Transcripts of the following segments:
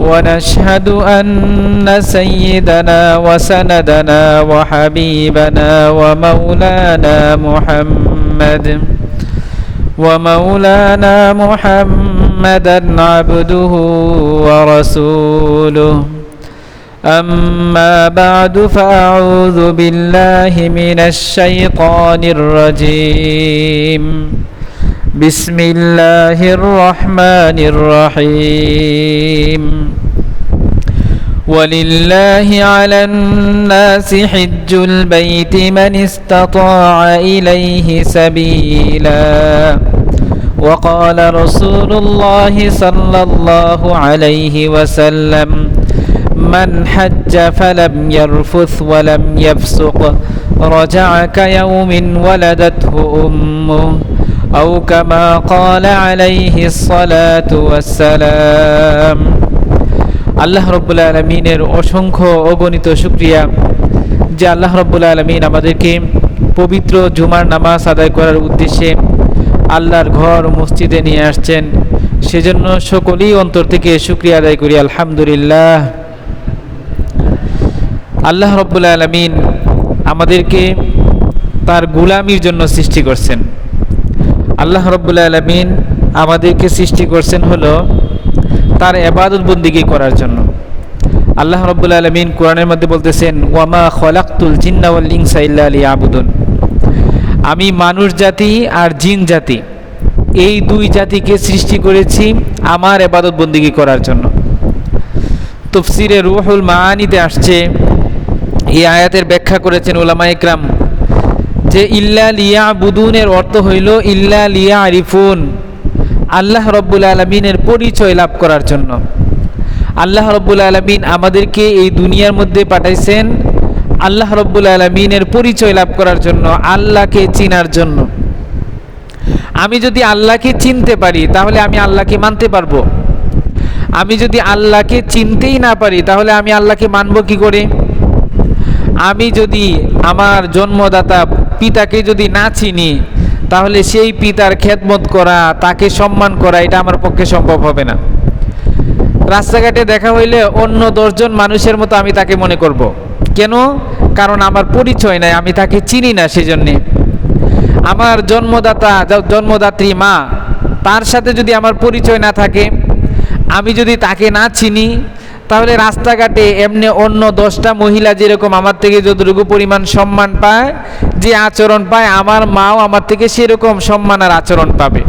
ونشهد أن سيدنا وسندنا وحبيبنا ومولانا محمد ومولانا محمدا عبده ورسوله. أما بعد فأعوذ بالله من الشيطان الرجيم. بسم الله الرحمن الرحيم ولله على الناس حج البيت من استطاع إليه سبيلا وقال رسول الله صلى الله عليه وسلم من حج فلم يرفث ولم يفسق رجع كيوم ولدته أمه أو كما قال عليه الصلاة والسلام আল্লাহ রব্বুল আলমিনের অসংখ্য অগণিত শুক্রিয়া যে আল্লাহ রব্বুল আলমিন আমাদেরকে পবিত্র জুমার নামাজ আদায় করার উদ্দেশ্যে আল্লাহর ঘর মসজিদে নিয়ে আসছেন সেজন্য সকলেই অন্তর থেকে শুক্রিয়া আদায় করি আলহামদুলিল্লাহ আল্লাহ রব্বুল আলমিন আমাদেরকে তার গুলামির জন্য সৃষ্টি করছেন আল্লাহ রব্বুল আলমিন আমাদেরকে সৃষ্টি করছেন হলো তার এবাদত বন্দিগি করার জন্য। আল্লাহ রব্বুল আলমিন কোরআনের মধ্যে বলতেছেন, ওয়ামা খলাক্তুল জিন্নাওয়াল ইনসা ইল্লা আলী আবুদুন আমি মানুষ জাতি আর জিন জাতি, এই দুই জাতিকে সৃষ্টি করেছি আমার এবাদত বন্দিগি করার জন্য। তফসিরে রুহুল মাহানিতে আসছে, এই আয়াতের ব্যাখ্যা করেছেন ওলামা ইকরাম। যে ইল্লা লিয়া বুদুনের অর্থ হইল ইল্লা লিয়া আরিফুন আল্লাহ রব্বুল আলমিনের পরিচয় লাভ করার জন্য। আল্লাহ রব্বুল আলমিন আমাদেরকে এই দুনিয়ার মধ্যে পাঠাইছেন। আল্লাহ রব্বুল আলমিনের পরিচয় লাভ করার জন্য, আল্লাহকে চিনার জন্য। আমি যদি আল্লাহকে চিনতে পারি, তাহলে আমি আল্লাহকে মানতে পারব। আমি যদি আল্লাহকে চিনতেই না পারি, তাহলে আমি আল্লাহকে মানব কি করে? আমি যদি আমার জন্মদাতা পিতাকে যদি না চিনি, তাহলে সেই পিতার খেদমত করা, তাকে সম্মান করা, এটা আমার পক্ষে সম্ভব হবে না। রাস্তাঘাটে দেখা হইলে অন্য দশজন মানুষের মতো আমি তাকে মনে করব। কেন? কারণ আমার পরিচয় নাই, আমি তাকে চিনি না সেজন্যে। আমার জন্মদাতা জন্মদাত্রী মা, তার সাথে যদি আমার পরিচয় না থাকে, আমি যদি তাকে না চিনি তাহলে রাস্তাঘাটে এমনি অন্য দশটা মহিলা যেরকম আমার থেকে যতটুকু পরিমাণ সম্মান পায়, যে আচরণ পায়, আমার মাও আমার থেকে সেরকম সম্মান আর আচরণ পাবে।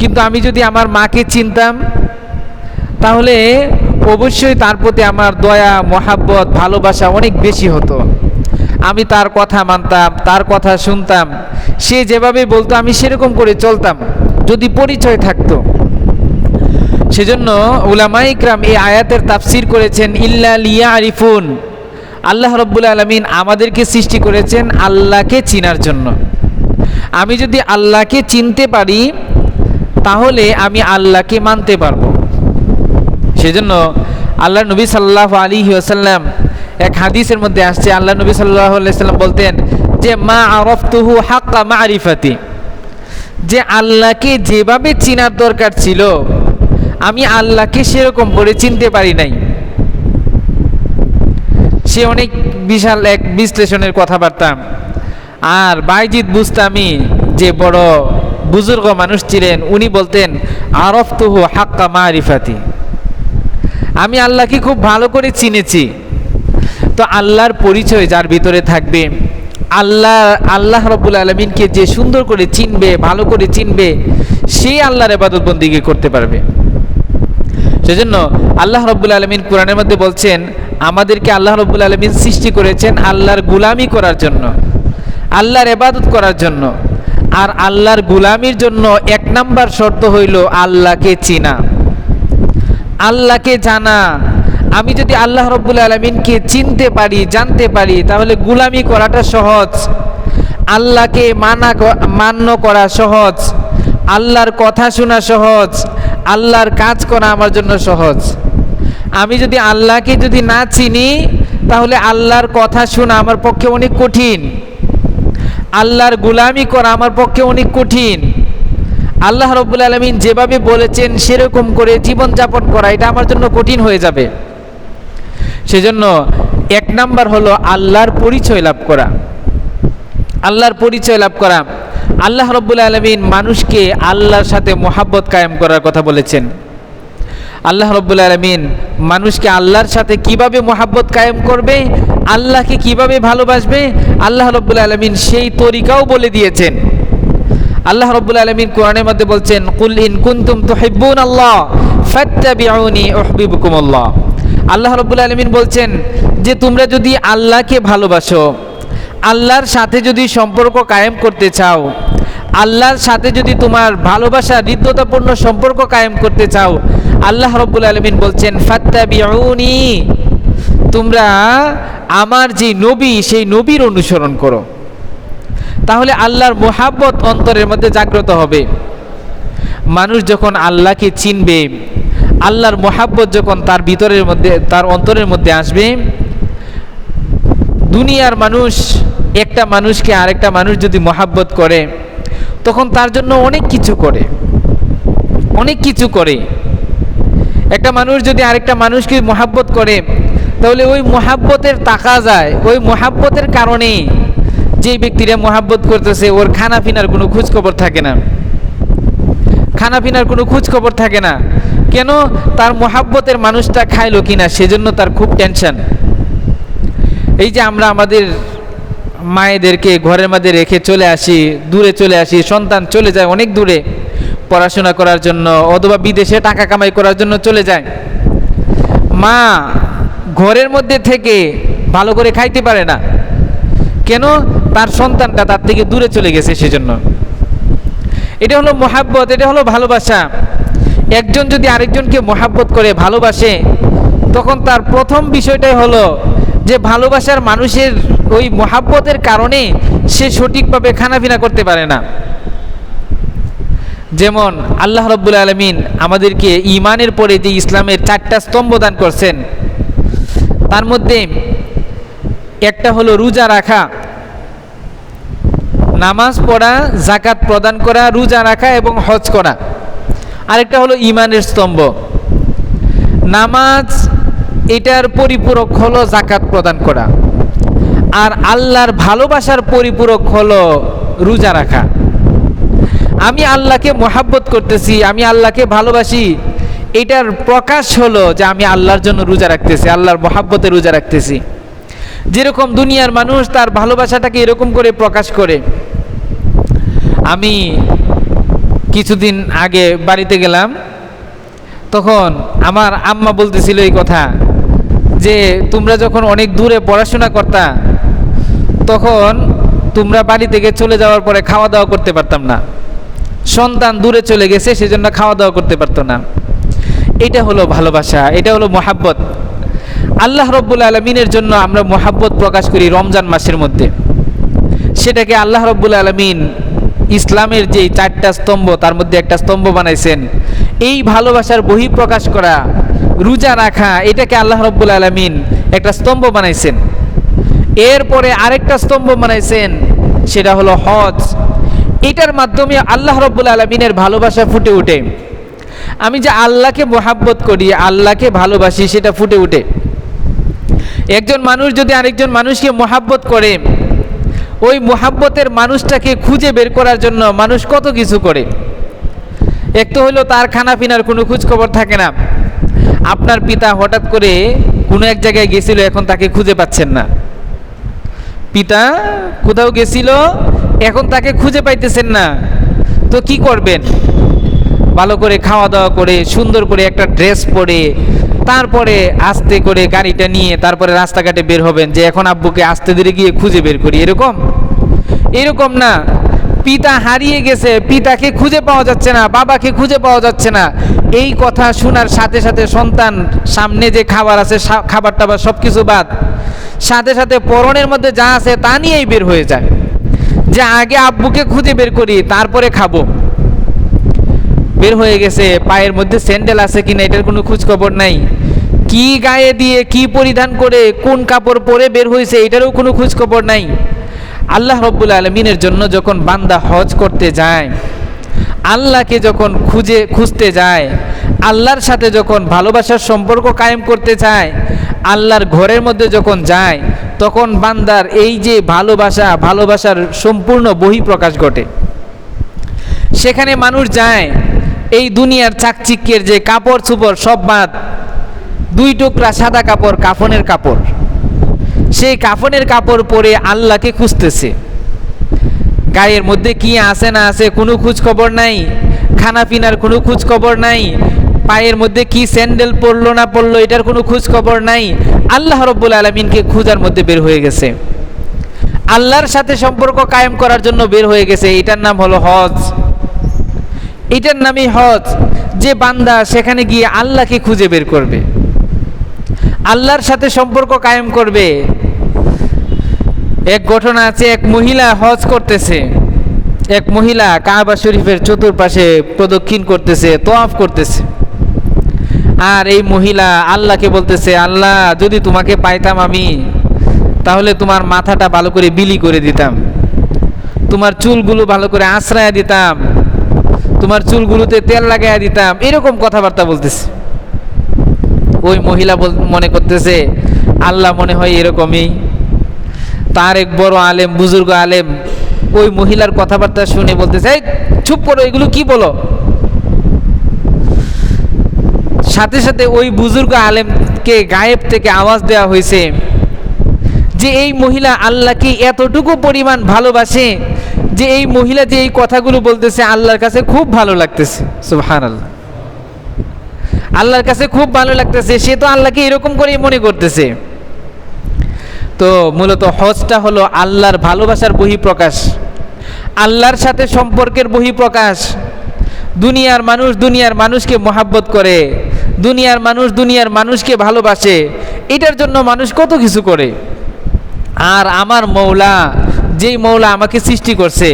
কিন্তু আমি যদি আমার মাকে চিনতাম, তাহলে অবশ্যই তার প্রতি আমার দয়া, মহাব্বত, ভালোবাসা অনেক বেশি হতো। আমি তার কথা মানতাম, তার কথা শুনতাম, সে যেভাবে বলতো আমি সেরকম করে চলতাম, যদি পরিচয় থাকতো। সেজন্য উলামা ইকরাম এই আয়াতের তাফসির করেছেন, ইল্লা লিয়া আরিফুন আল্লাহ রব্বুল আলমিন আমাদেরকে সৃষ্টি করেছেন আল্লাহকে চিনার জন্য। আমি যদি আল্লাহকে চিনতে পারি, তাহলে আমি আল্লাহকে মানতে পারব। সেজন্য আল্লাহ নবী সাল্লাহ আলী আসাল্লাম এক হাদিসের মধ্যে আসছে আল্লাহ নবী সাল্লাহ সাল্লাম বলতেন, যে মা আরফতুহু হাক্কা মারিফাতি। যে আল্লাহকে যেভাবে চিনার দরকার ছিল আমি আল্লাহকে সেরকম করে চিনতে পারি নাই। সে অনেক বিশাল এক বিশ্লেষণের কথাবার্তা। আর বাইজিৎ বুস্তামি যে বড় বুজুর্গ মানুষ ছিলেন, উনি বলতেন আরফ তুহু হাক্কা মারিফাতি। আমি আল্লাহকে খুব ভালো করে চিনেছি। তো আল্লাহর পরিচয় যার ভিতরে থাকবে, আল্লাহ আল্লাহ রবুল আলমিনকে যে সুন্দর করে চিনবে, ভালো করে চিনবে, সেই আল্লাহর এবাদত বন্দিকে করতে পারবে। সেজন্য আল্লাহ রব্বুল আলমিন কোরআনের মধ্যে বলছেন, আমাদেরকে আল্লাহ রব্বুল আলমিন সৃষ্টি করেছেন আল্লাহর গুলামি করার জন্য, আল্লাহর এবাদত করার জন্য। আর আল্লাহর গুলামির জন্য এক নাম্বার শর্ত হইল আল্লাহকে চিনা। আল্লাহকে জানা। আমি যদি আল্লাহ রব্বুল আলমিনকে চিনতে পারি, জানতে পারি, তাহলে গুলামি করাটা সহজ। আল্লাহকে মানা মান্য করা সহজ। আল্লাহর কথা শোনা সহজ। আল্লাহর কাজ করা আমার জন্য সহজ। আমি যদি আল্লাহকে যদি না চিনি, তাহলে আল্লাহর কথা শোনা আমার পক্ষে অনেক কঠিন। আল্লাহর গুলামি করা আমার পক্ষে অনেক কঠিন। আল্লাহ রব্বুল আলমিন যেভাবে বলেছেন, সেরকম করে জীবনযাপন করা, এটা আমার জন্য কঠিন হয়ে যাবে। সেজন্য এক নাম্বার হলো আল্লাহর পরিচয় লাভ করা। আল্লাহর পরিচয় লাভ করা। আল্লাহ রব্বুল আলমিন মানুষকে আল্লাহর সাথে মোহাব্বত কায়েম করার কথা বলেছেন। আল্লাহ রব্বুল আলমিন মানুষকে আল্লাহর সাথে কীভাবে মোহাব্বত কায়েম করবে, আল্লাহকে কীভাবে ভালোবাসবে, আল্লাহ রব্বুল আলমিন সেই তরিকাও বলে দিয়েছেন। আল্লাহ রব্বুল আলমিন কোরআনের মধ্যে বলছেন, কুল ইন কুন্তুম তুহিব্বুন আল্লাহ ফাত্তাবিউনি উহবিবুকুমুল্লাহ। আল্লাহ রব্বুল আলমিন বলছেন যে, তোমরা যদি আল্লাহকে ভালোবাসো আল্লাহর সাথে যদি সম্পর্ক কায়েম করতে চাও, আল্লাহর সাথে যদি তোমার ভালোবাসা, হৃদ্যতাপূর্ণ সম্পর্ক কায়েম করতে চাও, আল্লাহ রব্বুল আলমিন বলছেন, ফাত্তাবিউনি, তোমরা আমার যে নবী, সেই নবীর অনুসরণ করো। তাহলে আল্লাহর মোহাব্বত অন্তরের মধ্যে জাগ্রত হবে। মানুষ যখন আল্লাহকে চিনবে, আল্লাহর মোহাব্বত যখন তার ভিতরের মধ্যে, তার অন্তরের মধ্যে আসবে, দুনিয়ার মানুষ একটা মানুষকে আরেকটা মানুষ যদি মহাব্বত করে, তখন তার জন্য অনেক কিছু করে। অনেক কিছু করে। একটা মানুষ যদি আরেকটা মানুষকে মহাব্বত করে, তাহলে ওই মহাব্বতের টাকা যায় ওই মহাব্বতের কারণেই যে ব্যক্তিরা মহাব্বত করতেছে, ওর খানা পিনার কোনো খোঁজখবর থাকে না। খানা পিনার কোনো খোঁজখবর থাকে না। কেন? তার মহাব্বতের মানুষটা খাইলো কিনা, সেজন্য তার খুব টেনশন এই যে আমরা আমাদের মায়েদেরকে ঘরের মধ্যে রেখে চলে আসি, দূরে চলে আসি, সন্তান চলে যায় অনেক দূরে। পড়াশোনা করার জন্য অথবা বিদেশে টাকা কামাই করার জন্য চলে যায়। মা ঘরের মধ্যে থেকে ভালো করে খাইতে পারে না। কেন? তার সন্তানটা তার থেকে দূরে চলে গেছে সেজন্য। এটা হলো মোহাব্বত, এটা হলো ভালোবাসা। একজন যদি আরেকজনকে মোহাব্বত করে, ভালোবাসে, তখন তার প্রথম বিষয়টাই হলো যে ভালোবাসার মানুষের ওই মোহাব্বতের কারণে সে সঠিকভাবে খানাপিনা করতে পারে না। যেমন আল্লাহ রব্বুল আলমিন আমাদেরকে ইমানের পরে যে ইসলামের চারটা স্তম্ভ দান করছেন, তার মধ্যে একটা হলো রোজা রাখা, নামাজ পড়া জাকাত প্রদান করা, রোজা রাখা এবং হজ করা। আরেকটা হলো ইমানের স্তম্ভ। নামাজ এটার পরিপূরক হলো জাকাত প্রদান করা। আর আল্লাহর ভালোবাসার পরিপূরক হলো রোজা রাখা। আমি আল্লাহকে মোহাব্বত করতেছি, আমি আল্লাহকে ভালোবাসি। এটার প্রকাশ হলো যে আমি আল্লাহর জন্য রোজা রাখতেছি, আল্লাহর মহাব্বতে রোজা রাখতেছি। যেরকম দুনিয়ার মানুষ তার ভালোবাসাটাকে এরকম করে প্রকাশ করে। আমি কিছুদিন আগে বাড়িতে গেলাম, তখন আমার আম্মা বলতেছিল এই কথা যে, তোমরা যখন অনেক দূরে পড়াশোনা করতা তখন তোমরা বাড়ি থেকে চলে যাওয়ার পরে খাওয়া দাওয়া করতে পারতাম না। সন্তান দূরে চলে গেছে, সেজন্য খাওয়া দাওয়া করতে পারতো না। এটা হলো ভালোবাসা, এটা হলো মোহাব্বত। আল্লাহ রব্বুল আলমিনের জন্য আমরা মোহাব্বত প্রকাশ করি রমজান মাসের মধ্যে। সেটাকে আল্লাহ রব্বুল আলমিন ইসলামের যে চারটা স্তম্ভ, তার মধ্যে একটা স্তম্ভ বানাইছেন। এই ভালোবাসার বহি প্রকাশ করা, রোজা রাখা, এটাকে আল্লাহ রব্বুল আলমিন একটা স্তম্ভ বানাইছেন। এরপরে আরেকটা স্তম্ভ বানাইছেন, সেটা হলো হজ। এটার মাধ্যমে আল্লাহ রব্বুল আলমিনের ভালোবাসা ফুটে ওঠে। আমি যে আল্লাহকে মোহাব্বত করি, আল্লাহকে ভালোবাসি, সেটা ফুটে ওঠে। একজন মানুষ যদি আরেকজন মানুষকে মোহাব্বত করে, ওই মোহাব্বতের মানুষটাকে খুঁজে বের করার জন্য মানুষ কত কিছু করে? এক তো হলো তার খানা পিনার কোনো খোঁজখবর থাকে না। আপনার পিতা হঠাৎ করে কোনো এক জায়গায় গেছিল, এখন তাকে খুঁজে পাচ্ছেন না। পিতা কোথাও গেছিল, এখন তাকে খুঁজে পাইতেছেন না। তো কি করবেন? ভালো করে খাওয়া দাওয়া করে, সুন্দর করে একটা ড্রেস পরে, তারপরে আস্তে করে গাড়িটা নিয়ে তারপরে রাস্তাঘাটে বের হবেন যে এখন আব্বুকে আস্তে ধীরে গিয়ে খুঁজে বের করি, এরকম? এরকম না। পিতা হারিয়ে গেছে, পিতাকে খুঁজে পাওয়া যাচ্ছে না, বাবাকে খুঁজে পাওয়া যাচ্ছে না। এই কথা শোনার সাথে সাথে সন্তান সামনে যে খাবার আছে খাবার টাবার সব কিছু বাদ। সাথে সাথে পরনের মধ্যে যা আছে তা নিয়েই বের হয়ে যায়। যে আগে আব্বুকে খুঁজে বের করি, তারপরে খাব। বের হয়ে গেছে, পায়ের মধ্যে স্যান্ডেল আছে কিনা এটার কোনো খোঁজখবর নাই। কি গায়ে দিয়ে, কি পরিধান করে, কোন কাপড় পরে বের হয়েছে এটারও কোনো খোঁজখবর নাই। আল্লাহ রব্বুল আলমিনের জন্য যখন বান্দা হজ করতে যায়, আল্লাহকে যখন খুঁজে, খুঁজতে যায় আল্লাহর সাথে যখন ভালোবাসার সম্পর্ক কায়েম করতে চায়, আল্লাহর ঘরের মধ্যে যখন যায়, তখন বান্দার এই যে ভালোবাসা, ভালোবাসার সম্পূর্ণ বহিঃপ্রকাশ ঘটে। সেখানে মানুষ যায়, এই দুনিয়ার চাকচিক্যের যে কাপড় চুপড় সব বাদ, দুই টুকরা সাদা কাপড় কাফনের কাপড়। সেই কাফনের কাপড় পরে আল্লাহকে খুঁজতেছে। গায়ের মধ্যে কি আছে না আছে কোনো খোঁজ খবর নাই খানা পিনার কোনো খোঁজ খবর নাই পায়ের মধ্যে কি স্যান্ডেল পরলো না পরলো এটার কোনো খোঁজ খবর নাই। আল্লাহ রব্বুল আলমিনকে খোঁজার মধ্যে বের হয়ে গেছে। আল্লাহর সাথে সম্পর্ক কায়েম করার জন্য বের হয়ে গেছে। এটার নাম হলো হজ। এটার নামই হজ। যে বান্দা সেখানে গিয়ে আল্লাহকে খুঁজে বের করবে। আল্লাহর সাথে সম্পর্ক কায়েম করবে। এক ঘটনা আছে, এক মহিলা হজ করতেছে। এক মহিলা কাবা শরীফের চতুর্পাশে প্রদক্ষিণ করতেছে, তোয়াফ করতেছে। আর এই মহিলা আল্লাহকে বলতেছে, আল্লাহ, যদি তোমাকে পাইতাম আমি, তাহলে তোমার মাথাটা ভালো করে বিলি করে দিতাম। তোমার চুলগুলো ভালো করে আশ্রয় দিতাম। তোমার চুলগুলোতে তেল লাগাইয়া দিতাম। এরকম কথাবার্তা বলতেছে। ওই মহিলা মনে করতেছে, আল্লাহ মনে হয় এরকমই। তার এক বড় আলেম, বুজুর্গ আলেম, ওই মহিলার কথাবার্তা শুনে বলতেছে, এই চুপ করো, এগুলো কি বলো? সাথে সাথে ওই বুজুর্গ আলেমকে গায়েব থেকে আওয়াজ দেওয়া হয়েছে যে এই মহিলা আল্লাহকে এতটুকু পরিমাণ ভালোবাসে যে এই মহিলা যে এই কথাগুলো বলতেছে আল্লাহর কাছে খুব ভালো লাগতেছে। সুবহান আল্লাহ আল্লাহর কাছে খুব ভালো লাগতেছে, সে তো আল্লাহকে এরকম করেই মনে করতেছে। তো মূলত হজটা হলো আল্লাহর ভালোবাসার বহিঃপ্রকাশ, আল্লাহর সাথে সম্পর্কের বহিঃপ্রকাশ দুনিয়ার মানুষ দুনিয়ার মানুষকে মোহাব্বত করে, দুনিয়ার মানুষ দুনিয়ার মানুষকে ভালোবাসে, এটার জন্য মানুষ কত কিছু করে। আর আমার মৌলা, যেই মৌলা আমাকে সৃষ্টি করছে,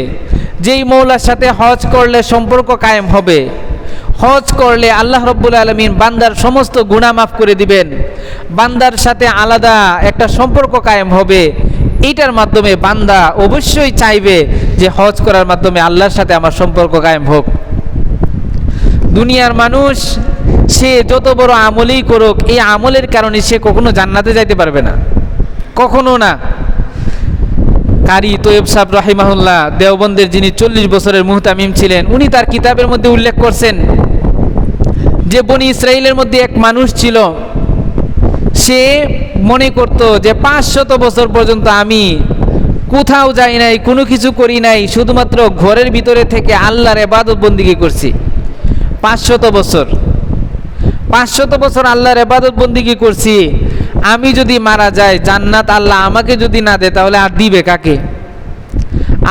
যেই মৌলার সাথে হজ করলে সম্পর্ক কায়েম হবে, হজ করলে আল্লাহ রব্বুল আলমিন বান্দার সমস্ত গুণা মাফ করে দিবেন, বান্দার সাথে আলাদা একটা সম্পর্ক কায়েম হবে এইটার মাধ্যমে বান্দা অবশ্যই চাইবে যে হজ করার মাধ্যমে আল্লাহর সাথে আমার সম্পর্ক কায়েম হোক। দুনিয়ার মানুষ, সে যত বড় আমলেই করুক, এই আমলের কারণে সে কখনো জান্নাতে যাইতে পারবে না। কখনো না। কারি তোয়েব সাহেব রাহিমাহুল্লাহ, দেওবন্দের যিনি চল্লিশ বছরের মুহতামিম ছিলেন, উনি তার কিতাবের মধ্যে উল্লেখ করছেন যে বনি ইসরায়েলের মধ্যে এক মানুষ ছিল, সে মনে করত যে পাঁচশত বছর পর্যন্ত আমি কোথাও যাই নাই, কোনো কিছু করি নাই, শুধুমাত্র ঘরের ভিতরে থেকে আল্লাহর এবাদত বন্দিগি করছি। পাঁচশত বছর। পাঁচশত বছর আল্লাহর এবাদত বন্দিগি করছি? আমি যদি মারা যাই, জান্নাত আল্লাহ আমাকে যদি না দেয়, তাহলে আর দিবে কাকে?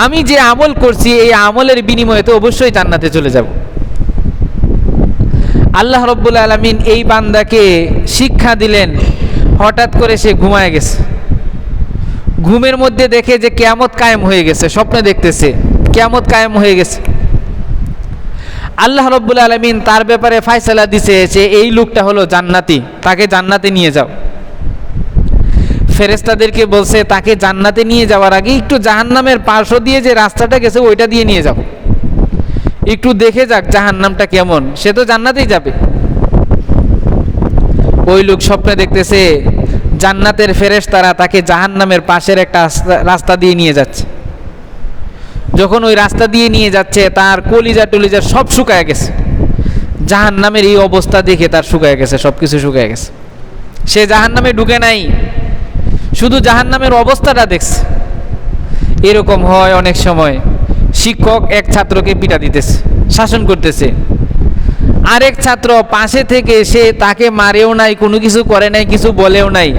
আমি যে আমল করছি, এই আমলের বিনিময়ে তো অবশ্যই জান্নাতে চলে যাব। আল্লাহ রব্বুল আলমিন এই বান্দাকে শিক্ষা দিলেন, হঠাৎ করে সে ঘুমায় গেছে। ঘুমের মধ্যে দেখে যে কেয়ামত কায়েম হয়ে গেছে, স্বপ্নে দেখতেছে, কেয়ামত কায়েম হয়ে গেছে। আল্লাহ রব্বুল আলমিন তার ব্যাপারে ফায়সালা দিছে যে এই লোকটা হলো জান্নাতি, তাকে জান্নাতে নিয়ে যাও। ফেরেস্তাদেরকে বলছে, তাকে জান্নাতে নিয়ে যাওয়ার আগে একটু জাহান্নামের পার্শ্ব দিয়ে যে রাস্তাটা গেছে, ওইটা দিয়ে নিয়ে যাও। একটু দেখে যাক জাহান্নামটা কেমন, সে তো জান্নাতেই যাবে। ওই লোক স্বপ্নে দেখতেছে, জান্নাতের ফেরেশতারা তাকে জাহান্নামের পাশের একটা রাস্তা- রাস্তা দিয়ে নিয়ে যাচ্ছে। যখন ওই রাস্তা দিয়ে নিয়ে যাচ্ছে, তার কলিজা টলিজা সব শুকায় গেছে। জাহান্নামের এই অবস্থা দেখে তার শুকায় গেছে সব কিছু শুকায় গেছে। সে জাহান্নামে ঢুকে নাই, শুধু জাহান্নামের অবস্থাটা দেখছে। এরকম হয় অনেক সময়। শিক্ষক এক ছাত্রকে পিটা দিতেছে, শাসন করতেছে। আরেক ছাত্র পাশে থেকে সে তাকে মারেও নাই, কোনো কিছু করে নাই, কিছু বলেও নাই।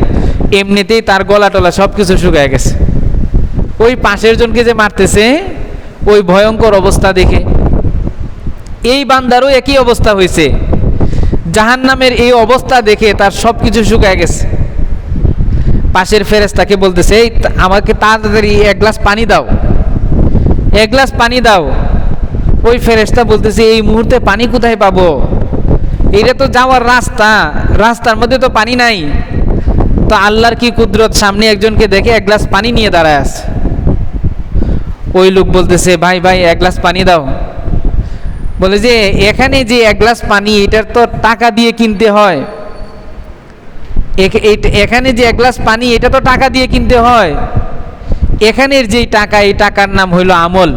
এমনিতেই তার গলা টলা সব কিছু শুকায় গেছে। ওই পাশের জনকে যে মারতেছে ওই ভয়ঙ্কর অবস্থা দেখে। এই বান্দারও একই অবস্থা হয়েছে। জাহান্নামের এই অবস্থা দেখে তার সব কিছু শুকায় গেছে। পাশের ফেরেস্তাকে বলতেছে, এই আমাকে তাড়াতাড়ি এক গ্লাস পানি দাও। এক গ্লাস পানি দাও। ওই ফেরেস্তা বলতেছে, এই মুহূর্তে পানি কোথায় পাবো? এটা তো যাওয়ার রাস্তা। রাস্তার মধ্যে তো পানি নাই। তো আল্লাহর কি কুদরত, সামনে একজনকে দেখে এক গ্লাস পানি নিয়ে দাঁড়ায় আছে। ওই লোক বলতেছে, ভাই ভাই, এক গ্লাস পানি দাও। বলে যে, এখানে যে এক গ্লাস পানি, এটার তো টাকা দিয়ে কিনতে হয়। এখ- এখানে যে এক গ্লাস পানি, এটা তো টাকা দিয়ে কিনতে হয়। এখানের যেই টাকা, এই টাকার নাম হইল আমল।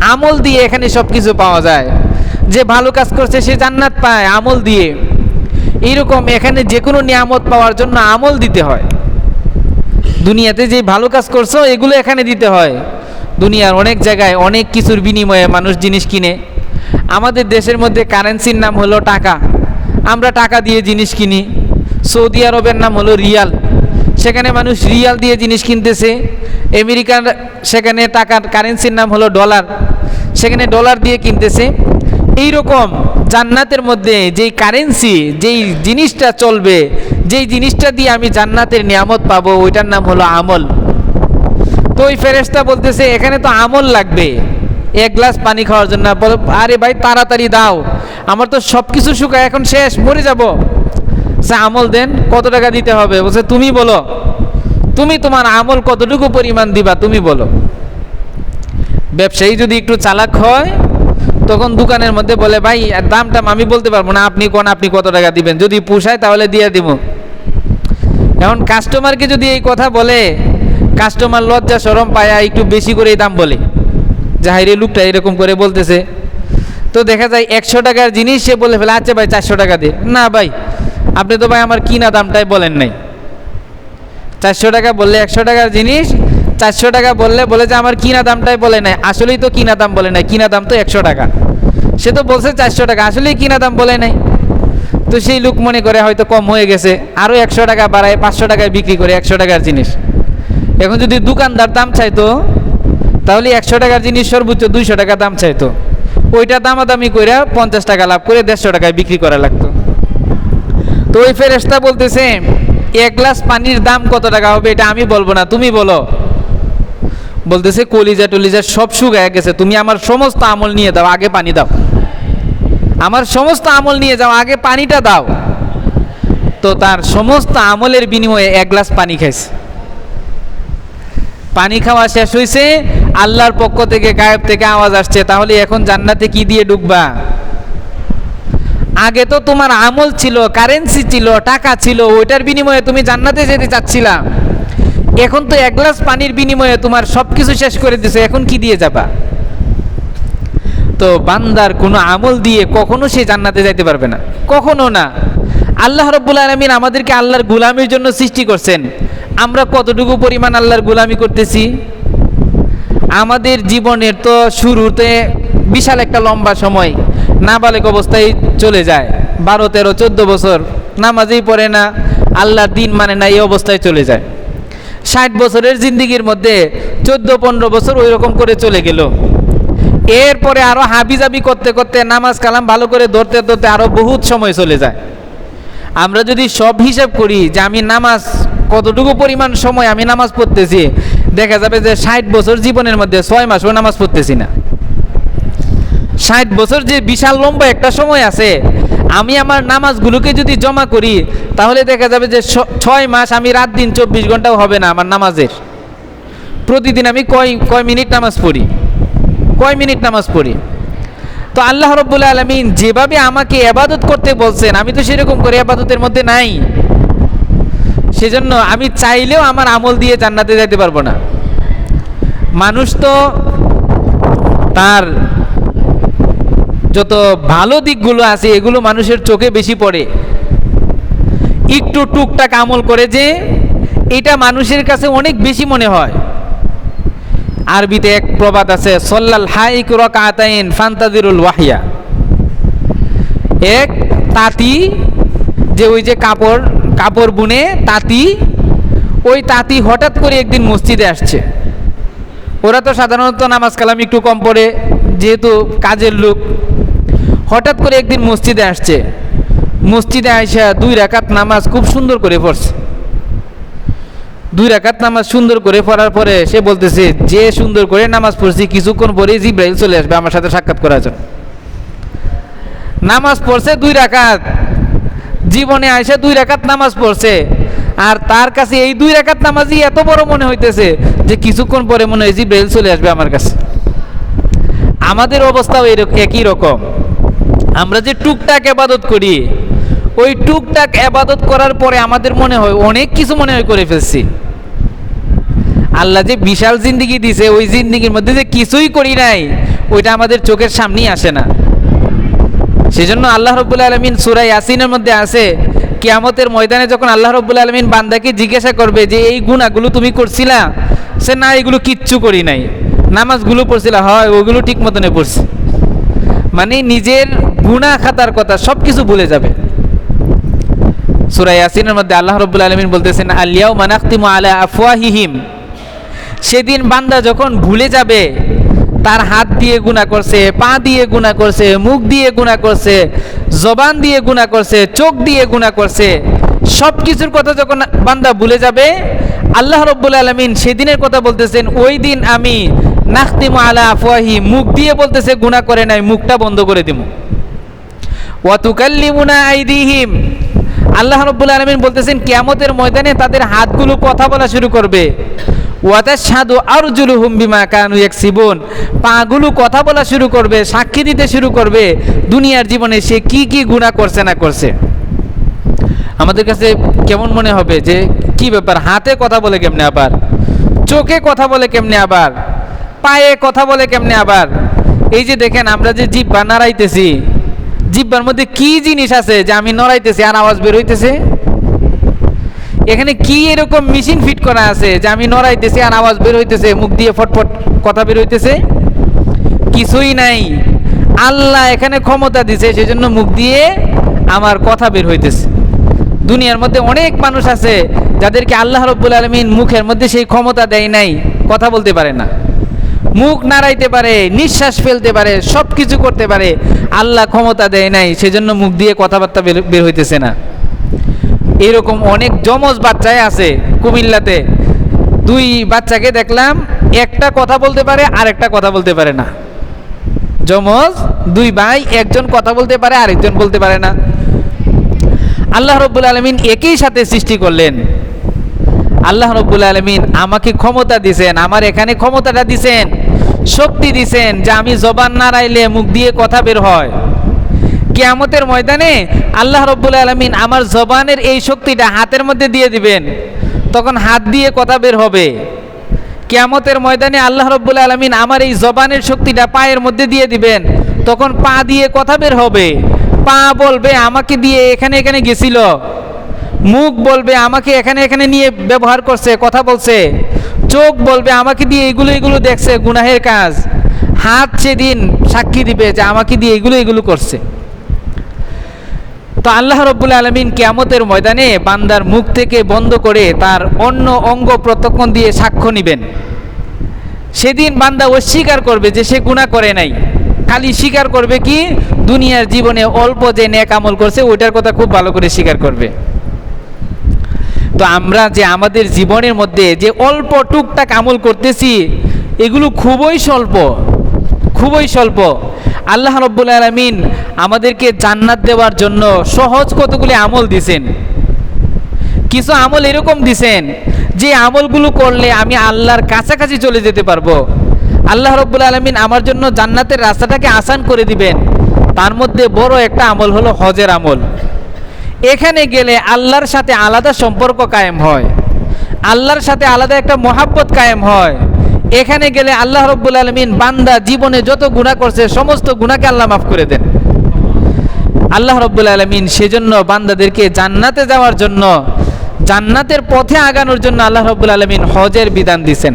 আমল দিয়ে এখানে সব কিছু পাওয়া যায়। যে ভালো কাজ করছে, সে জান্নাত পায় আমল দিয়ে। এইরকম এখানে যে কোনো নিয়ামত পাওয়ার জন্য আমল দিতে হয়। দুনিয়াতে যে ভালো কাজ করছ, এগুলো এখানে দিতে হয়। দুনিয়ার অনেক জায়গায় অনেক কিছুর বিনিময়ে মানুষ জিনিস কিনে। আমাদের দেশের মধ্যে কারেন্সির নাম হলো টাকা। আমরা টাকা দিয়ে জিনিস কিনি। সৌদি আরবের নাম হলো রিয়াল। সেখানে মানুষ রিয়াল দিয়ে জিনিস কিনতেছে। আমেরিকার সেখানে টাকার কারেন্সির নাম হলো ডলার। সেখানে ডলার দিয়ে কিনতেছে। এই রকম জান্নাতের মধ্যে যেই কারেন্সি যেই জিনিসটা চলবে, যেই জিনিসটা দিয়ে আমি জান্নাতের নিয়ামত পাবো, ওইটার নাম হলো আমল। তো ওই ফেরেশতা বলতেছে, এখানে তো আমল লাগবে। এক গ্লাস পানি খাওয়ার জন্য। আরে ভাই, তাড়াতাড়ি দাও। আমার তো সব কিছু শুকায়, এখন শেষ, মরে যাব। সে আমল দেন, কত টাকা দিতে হবে? বলছে, তুমি বলো। তুমি তোমার আমল কতটুকু পরিমাণ দিবা, তুমি বলো। ব্যবসায়ী যদি একটু চালাক হয়, তখন দোকানের মধ্যে বলে, ভাই দামটা আমি বলতে পারব না, আপনি কোন, আপনি কত টাকা দিবেন? যদি পোষায় তাহলে দিয়ে দিব। এখন কাস্টমারকে যদি এই কথা বলে কাস্টমার লজ্জা সরম পায়া একটু বেশি করে দাম বলে। যাহাইরে লোকটা এরকম করে বলতেছে। তো দেখা যায় একশো টাকার জিনিস সে বলে ফেলে আচ্ছা ভাই, চারশো টাকা দে। না ভাই, আপনি তো ভাই আমার কিনা দামটাই বলেন নাই। চারশো টাকা বললে একশো টাকার জিনিস, চারশো টাকা বললে বলে যে আমার কিনা দামটাই বলে নাই। আসলেই তো কিনা দাম বলে নাই, কিনা দাম তো একশো টাকা। সে তো বলছে চারশো টাকা, আসলেই কিনা দাম বলে নাই। তো সেই লোক মনে করে হয়তো কম হয়ে গেছে। আরও একশো টাকা বাড়ায়, পাঁচশো টাকায় বিক্রি করে একশো টাকার জিনিস। এখন যদি দোকানদার দাম চাইতো, তাহলে একশো টাকার জিনিস সর্বোচ্চ দুইশো টাকা দাম চাইতো। ওইটা দামাদামি করে পঞ্চাশ টাকা লাভ করে দেড়শো টাকায় বিক্রি করা লাগতো। তো ওই ফেরেস্তা বলতেছে, এক গ্লাস পানির দাম কত টাকা হবে এটা আমি বলব না, তুমি বলো। বলতেছে, কলিজা টলিজা সব শুকায় গেছে, তুমি আমার সমস্ত আমল নিয়ে দাও, আগে পানি দাও। আমার সমস্ত আমল নিয়ে যাও, আগে পানিটা দাও। তো তার সমস্ত আমলের বিনিময়ে এক গ্লাস পানি খাইছে। পানি খাওয়া শেষ হয়েছে আল্লাহর পক্ষ থেকে গায়েব থেকে আওয়াজ আসছে, তাহলে এখন জান্নাতে কি দিয়ে ঢুকবা আগে তো তোমার আমল ছিল কারেন্সি ছিল, টাকা ছিল, ওইটার বিনিময়ে তুমি জান্নাতে যেতে চাচ্ছিলা। এখন তো এক গ্লাস পানির বিনিময়ে তোমার সব কিছু শেষ করে দিছে, এখন কি দিয়ে যাবা? তো বান্দার কোনো আমল দিয়ে কখনো সে জান্নাতে যাইতে পারবে না। কখনো না। আল্লাহ রব্বুল আলমিন আমাদেরকে আল্লাহর গুলামির জন্য সৃষ্টি করছেন। আমরা কতটুকু পরিমাণ আল্লাহর গুলামি করতেছি? আমাদের জীবনের তো শুরুতে বিশাল একটা লম্বা সময় নাবালেক অবস্থায় চলে যায়। বারো, তেরো, চোদ্দ বছর নামাজেই পড়ে না, আল্লাহর দিন মানে না এই অবস্থায় চলে যায়। ষাট বছরের জিন্দিগির মধ্যে চোদ্দ, পনেরো বছর ওই রকম করে চলে গেল। এরপরে আরও হাবিজাবি করতে করতে, নামাজ কালাম ভালো করে ধরতে ধরতে আরও বহুত সময় চলে যায়। আমরা যদি সব হিসাব করি যে আমি নামাজ কতটুকু পরিমাণ সময় আমি নামাজ পড়তেছি? দেখা যাবে যে ষাট বছর জীবনের মধ্যে ছয় মাসও নামাজ পড়তেছি না। ষাট বছর যে বিশাল লম্বা একটা সময় আছে, আমি আমার নামাজগুলোকে যদি জমা করি, তাহলে দেখা যাবে যে ছয় মাস আমি রাত দিন চব্বিশ ঘন্টাও হবে না আমার নামাজের। প্রতিদিন আমি কয় কয় মিনিট নামাজ পড়ি? কয় মিনিট নামাজ পড়ি? তো আল্লাহ রব্বুল আলমিন যেভাবে আমাকে এবাদত করতে বলছেন, আমি তো সেরকম করে এবাদতের মধ্যে নাই। সেজন্য আমি চাইলেও আমার আমল দিয়ে জান্নাতে যাইতে পারব না। মানুষ তো তার যত ভালো দিকগুলো আছে, এগুলো মানুষের চোখে বেশি পড়ে। একটু টুকটাক আমল করে যে এটা মানুষের কাছে অনেক বেশি মনে হয়। আরবিতে এক প্রবাদ আছে, সল্লাল হাইক রকাতাইন ফান্তাদিরুল ওয়াহিয়া। এক তাঁতি যে ওই যে কাপড় কাপড় বুনে তাঁতি, ওই তাঁতি হঠাৎ করে একদিন মসজিদে আসছে। ওরা তো সাধারণত নামাজ কালাম একটু কম পড়ে, যেহেতু কাজের লোক। হঠাৎ করে একদিন মসজিদে আসছে। মসজিদে আইসা দুই রাকাত নামাজ খুব সুন্দর করে পড়ছে। দুই রাকাত নামাজ সুন্দর করে পড়ার পরে সে বলতেছে, যে সুন্দর করে নামাজ পড়ছি, কিছুক্ষণ পরে জিব্রাইল চলে আসবে আমার সাথে সাক্ষাৎ করার জন্য। নামাজ পড়ছে দুই রাকাত। জীবনে আইসা দুই রাকাত নামাজ পড়ছে। আর তার কাছে এই দুই রাকাত নামাজই এত বড় মনে হইতেছে যে কিছুক্ষণ পরে মনে হয় জিব্রাইল চলে আসবে আমার কাছে। আমাদের অবস্থাও একই রকম। আমরা যে টুকটাক আবাদত করি, ওই টুকটাক আবাদত করার পরে আমাদের মনে হয় অনেক কিছু মনে হয় করে ফেলছি। আল্লাহ যে বিশাল জিন্দিগি দিছে, ওই জিন্দিগির মধ্যে যে কিছুই করি নাই, ওইটা আমাদের চোখের সামনেই আসে না। সেজন্য আল্লাহ রব্বুল আলমিন সুরাই ইয়াসিনের মধ্যে আছে, কিয়ামতের ময়দানে যখন আল্লাহ রব্বুল আলমিন বান্দাকে জিজ্ঞাসা করবে যে, এই গুণাগুলো তুমি করছিলা? সে, না, এগুলো কিচ্ছু করি নাই। নামাজগুলো পড়ছিলা। হয়, ওগুলো ঠিক মতনে পড়ছি। মানে নিজের গুণা খাতার কথা সব কিছু ভুলে যাবে। সুরাই ইয়াসিনের মধ্যে আল্লাহ রব্বুল আলমিন বলতেছেন আলিয়াও মানাক্তিমু আলা আফওয়াহিহিম। সেদিন বান্দা যখন ভুলে যাবে তার হাত দিয়ে গুণা করছে, পা দিয়ে গুণা করছে, মুখ দিয়ে গুণা করছে, জবান দিয়ে গুণা করছে, চোখ দিয়ে গুণা করছে। সব কিছুর কথা যখন বান্দা ভুলে যাবে, আল্লাহ রব্বুল আলমিন সেদিনের কথা বলতেছেন, ওই দিন আমি নাখতিমু আলা আফওয়াহি মুখ দিয়ে বলতেছে গুণা করে নাই, মুখটা বন্ধ করে দিব ওয়াতুকাল্লিমুনা আইদিহিম। আল্লাহ রব্বুল আলমিন বলতেছেন, কিয়ামতের ময়দানে তাদের হাতগুলো কথা বলা শুরু করবে। ওয়াতার সাধু আর জুলুহুম বিমা কানু সিবন পাগুলো কথা বলা শুরু করবে, সাক্ষী দিতে শুরু করবে, দুনিয়ার জীবনে সে কি কি গুণা করছে না করছে। আমাদের কাছে কেমন মনে হবে যে, কি ব্যাপার, হাতে কথা বলে কেমনে আবার? চোখে কথা বলে কেমনে আবার? পায়ে কথা বলে কেমনে আবার? এই যে দেখেন, আমরা যে জিব্বা নাড়াইতেছি জিব্বার মধ্যে কি জিনিস আছে যে আমি নড়াইতেছি আর আওয়াজ বের হইতেছে? এখানে কি এরকম মেশিন ফিট করা আছে যে আমি নড়াইতেছি আর আওয়াজ বের হইতেছে, মুখ দিয়ে ফটফট কথা বের হইতেছে? কিছুই নাই। আল্লাহ এখানে ক্ষমতা দিছে, সেজন্য মুখ দিয়ে আমার কথা বের হইতেছে। দুনিয়ার মধ্যে অনেক মানুষ আছে যাদেরকে আল্লাহ রব্বুল আলমিন মুখের মধ্যে সেই ক্ষমতা দেয় নাই, কথা বলতে পারে না। মুখ নাড়াইতে পারে, নিঃশ্বাস ফেলতে পারে সব কিছু করতে পারে, আল্লাহ ক্ষমতা দেয় নাই, সেজন্য মুখ দিয়ে কথাবার্তা বের- হইতেছে না। এরকম অনেক জমজ বাচ্চাই আছে কুমিল্লাতে। দুই বাচ্চাকে দেখলাম, একটা কথা বলতে পারে আর একটা কথা বলতে পারে না। জমজ দুই ভাই, একজন কথা বলতে পারে, আরেকজন বলতে পারে না। আল্লাহ রব্বুল আলমিন একই সাথে সৃষ্টি করলেন। আল্লাহ রব্বুল আলমিন আমাকে ক্ষমতা দিছেন, আমার এখানে ক্ষমতাটা দিছেন। শক্তি দিছেন যে আমি জবান নাড়াইলে মুখ দিয়ে কথা বের হয়। কেয়ামতের ময়দানে আল্লাহ রব্বুল আলমিন আমার জবানের এই শক্তিটা হাতের মধ্যে দিয়ে দিবেন, তখন হাত দিয়ে কথা বের হবে। কেয়ামতের ময়দানে আল্লাহ রব্বুল আলমিন আমার এই জবানের শক্তিটা পায়ের মধ্যে দিয়ে দিবেন, তখন পা দিয়ে কথা বের হবে। পা বলবে, আমাকে দিয়ে এখানে এখানে গেছিল। মুখ বলবে, আমাকে এখানে এখানে নিয়ে ব্যবহার করছে, কথা বলছে। চোখ বলবে, আমাকে দিয়ে এগুলো এগুলো দেখছে, গুনাহের কাজ। হাত সেদিন সাক্ষী দিবে যে আমাকে দিয়ে এগুলো এগুলো করছে। তো আল্লাহ রব্বুল আলমিন কেয়ামতের ময়দানে বান্দার মুখ থেকে বন্ধ করে তার অন্য অঙ্গ প্রত্যক্ষণ দিয়ে সাক্ষ্য নিবেন। সেদিন বান্দা অস্বীকার করবে যে সে গুণা করে নাই। খালি স্বীকার করবে কি? দুনিয়ার জীবনে অল্প যে নেক আমল করছে, ওইটার কথা খুব ভালো করে স্বীকার করবে। তো আমরা যে আমাদের জীবনের মধ্যে যে অল্প টুকটাক আমল করতেছি, এগুলো খুবই স্বল্প খুবই স্বল্প। আল্লাহ রব্বুল আলমিন আমাদেরকে জান্নাত দেওয়ার জন্য সহজ কতগুলি আমল দিছেন। কিছু আমল এরকম দিছেন যে আমলগুলো করলে আমি আল্লাহর কাছাকাছি চলে যেতে পারব। আল্লাহ রব্বুল আলমিন আমার জন্য জান্নাতের রাস্তাটাকে আসান করে দিবেন। তার মধ্যে বড় একটা আমল হলো হজের আমল। এখানে গেলে আল্লাহর সাথে আলাদা সম্পর্ক কায়েম হয়। আল্লাহর সাথে আলাদা একটা মহাব্বত কায়েম হয়। এখানে গেলে আল্লাহ রব্বুল আলমিন বান্দা জীবনে যত গুণা করছে, সমস্ত গুণাকে আল্লাহ মাফ করে দেন। আল্লাহ রব্বুল আলমিন সেজন্য বান্দাদেরকে জান্নাতে যাওয়ার জন্য, জান্নাতের পথে আগানোর জন্য আল্লাহ রব্বুল আলমিন হজের বিধান দিছেন।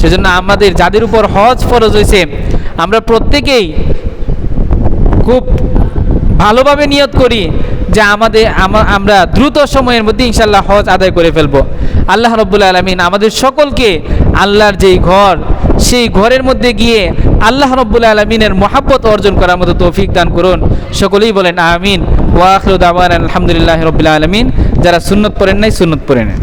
সেজন্য আমাদের যাদের উপর হজ ফরজ হয়েছে আমরা প্রত্যেকেই খুব ভালোভাবে নিয়ত করি যে আমাদের আমরা দ্রুত সময়ের মধ্যে ইনশাল্লাহ হজ আদায় করে ফেলব। আল্লাহ রব্বুল আলমিন আমাদের সকলকে আল্লাহর যেই ঘর, সেই ঘরের মধ্যে গিয়ে আল্লাহ রব্বুল আলমিনের মহাব্বত অর্জন করার মতো তৌফিক দান করুন। সকলেই বলেন আমিন। ওয়াখরুদ আবার আলহামদুলিল্লাহ রবিল্লা আলমিন। যারা সুন্নত পড়েন নাই, সুন্নত পড়ে নেন।